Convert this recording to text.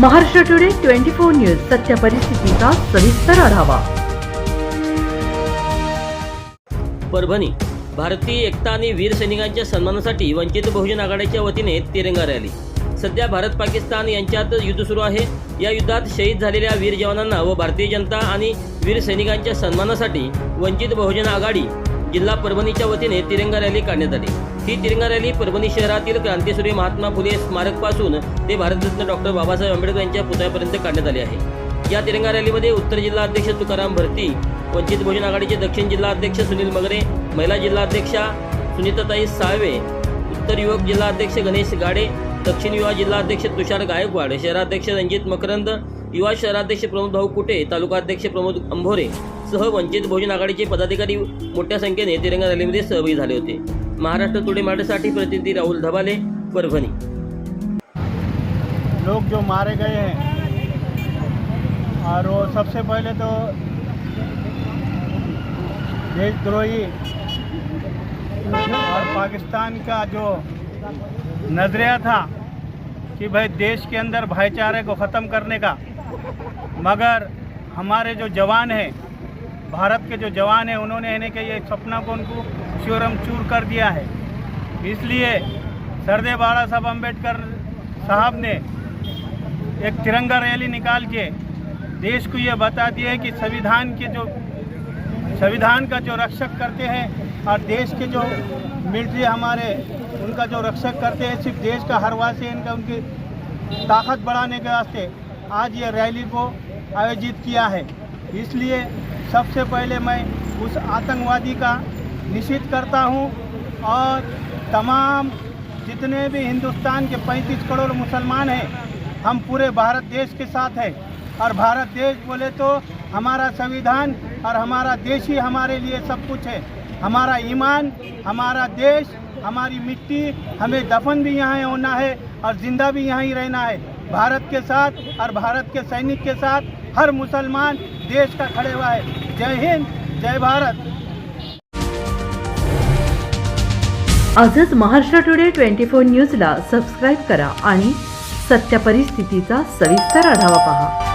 Maharashtra today twenty four news सत्य परिस्थितीचा सविस्तर आढावा. परभणी भारतीय एकता आणि वीर सैनिकांच्या सन्मानासाठी वंचित बहुजन आघाडीच्या वतीने तिरंगा रॅली. सध्या भारत पाकिस्तान यांच्यात युद्ध सुरू आहे. या युद्धात शहीद झालेल्या वीर जवानांना व भारतीय जनता आणि वीर सैनिकांच्या सन्मानासाठी वंचित बहुजन आघाडी जिल्हा परभणीच्या वतीने तिरंगा रॅली काढण्यात आली. ही तिरंगा रॅली परभणी शहरातील क्रांतीसूर्य महात्मा फुले स्मारकपासून ते भारतरत्न डॉक्टर बाबासाहेब आंबेडकर यांच्या पुतळ्यापर्यंत काढण्यात आले आहे. या तिरंगा रॅलीमध्ये उत्तर जिल्हा अध्यक्ष तुकाराम भरती वंचित बहुजन आघाडीचे दक्षिण जिल्हा अध्यक्ष सुनील मगरे महिला जिल्हा अध्यक्षा सुनीताताई साळवे उत्तर युवक जिल्हा अध्यक्ष गणेश गाडे दक्षिण युवा जिल्हा अध्यक्ष तुषार गायकवाड शहराध्यक्ष रणजित मकरंद युवा शहराध्यक्ष प्रमोद भाऊ कुटे तालुका अध्यक्ष प्रमोद अंभोरे सह वंचित बहुजन आघाडीचे पदाधिकारी मोठ्या संख्येने तिरंगा रॅलीमध्ये सहभागी होते. महाराष्ट्र टुडे मराठीसाठी प्रतिनिधी राहुल धबाले, परभणी. लोग जो मारे गए हैं, और वो सबसे पहले तो देशद्रोही और पाकिस्तान का जो नज़रिया था कि भाई देश के अंदर भाईचारे को ख़त्म करने का, मगर हमारे जो जवान हैं भारत के जो जवान हैं, उन्होंने इन्हें के ये सपना को उनको चूरम चूर कर दिया है। इसलिए सरदे बाबा साहब अंबेडकर साहब ने एक तिरंगा रैली निकाल के देश को ये बता दिया कि संविधान के जो संविधान का जो रक्षक करते हैं और देश के जो मिलिट्री हमारे, उनका जो रक्षक करते हैं, सिर्फ़ देश का हर वासी इनका उनकी ताकत बढ़ाने के वास्ते आज ये रैली को आयोजित किया है। इसलिए सबसे पहले मैं उस आतंकवादी का निषेध करता हूँ और तमाम जितने भी हिंदुस्तान के 35 करोड़ मुसलमान हैं, हम पूरे भारत देश के साथ हैं। और भारत देश बोले तो हमारा संविधान और हमारा देश ही हमारे लिए सब कुछ है। हमारा ईमान, हमारा देश, हमारी मिट्टी, हमें दफन भी यहाँ होना है और ज़िंदा भी यहाँ ही रहना है। भारत के साथ और भारत के सैनिक के साथ हर मुसलमान देश का खड़े हुआ है। जय हिंद जय भारत। आजच महाराष्ट्र टुडे ट्वेंटी फोर न्यूजला सबस्क्राईब करा आणि सत्य परिस्थितीचा सविस्तर आढावा पहा.